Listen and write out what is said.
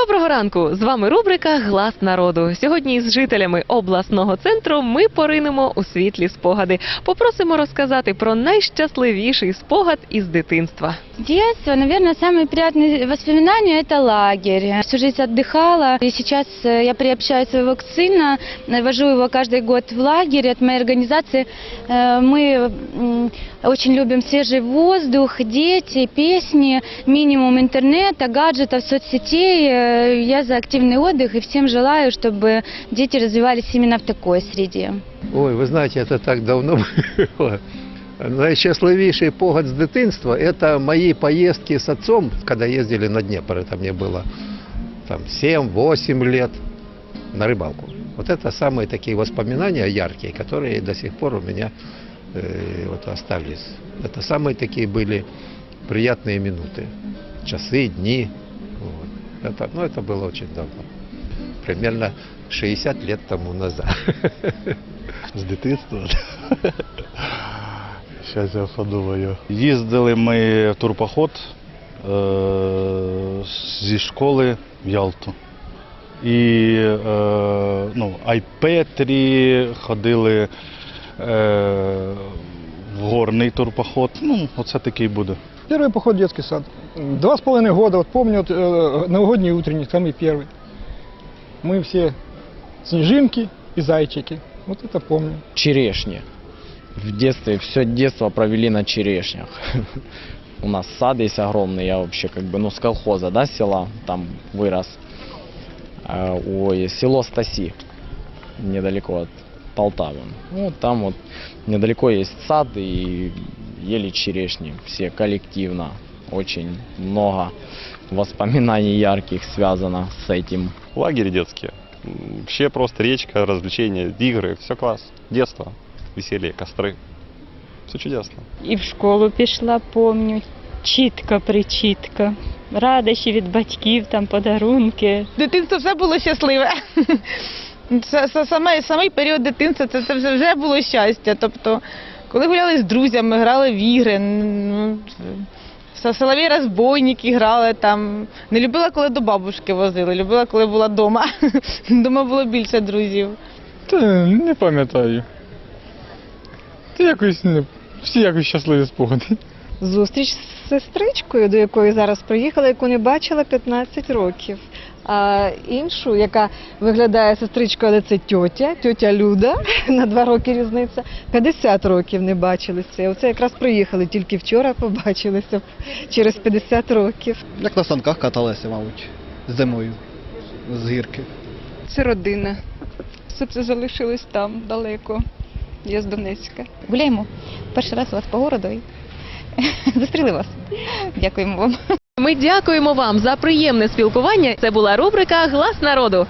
Доброго ранку! З вами рубрика Глас народу. Сьогодні з жителями обласного центру ми поринемо у світлі спогади. Попросимо розказати про найщасливіший спогад із дитинства. Детство, наверное, самые приятные воспоминания – это лагерь. Всю жизнь отдыхала, и сейчас э, я приобщаю своего сына, э, вожу его каждый год в лагерь от моей организации. Э, Мы м, очень любим свежий воздух, дети, песни, минимум интернета, гаджетов, соцсетей. Э, Я за активный отдых и всем желаю, чтобы дети развивались именно в такой среде. Ой, ви знаєте, це так давно було. Найщасливіший погод з дитинства – это мои поездки с отцом, когда ездили на Днепр, это мне было там 7-8 лет на рыбалку. Вот это самые такие воспоминания яркие, которые до сих пор у меня э, вот остались. Это самые такие были приятные минуты, часы, дни. Вот. Это, ну, это было очень давно, примерно 60 лет тому назад. З дитинства. Зараз я подумаю. Їздили ми в турпоход е- зі школи в Ялту. І е- ну, Айпетрі ходили е- в горний турпоход. Ну, оце такий буде. Первый поход в детский сад. Два с половиной года, вот помню, вот, э, новогодний утренник, самый первый. Мы все снежинки и зайчики. Вот это помню. черешни. В детстве, все детство провели на черешнях. У нас сад есть огромный, я вообще как бы, ну, с колхоза, да, села, там вырос. А, Ой, село Стаси, недалеко от Полтавы. Ну, там вот недалеко есть сад и ели черешни, все коллективно. Очень много воспоминаний ярких связано с этим. лагерь детские. М, Вообще просто речка, развлечения, игры, все класс. Детство, веселье, костры. Все чудесно. І в школу пішла, помню, чітко, причітко. Радощі від батьків, там подарунки. дитинство все було щасливе. Це, це саме, самий період дитинства це, це вже, вже було щастя. Тобто, коли гуляли з друзями, грали в ігри, ну, силові розбойники грали там. Не любила, коли до бабушки возили, любила, коли була вдома. Дома було більше друзів. Та не пам'ятаю. Та якось не всі якось щасливі спогади. Зустріч з сестричкою, до якої зараз приїхала, яку не бачила 15 років. А іншу, яка виглядає сестричкою, але це тьотя, тьотя Люда, на два роки різниця, 50 років не бачилися. Оце якраз приїхали, тільки вчора побачилися через 50 років. Як на санках каталися, мабуть, зимою з гірки. Це родина. Все це залишилось там далеко. Я з Донецька. Гуляємо. Перший раз у вас по городу і зустріли вас. Дякуємо вам. Ми дякуємо вам за приємне спілкування. Це була рубрика Глас народу.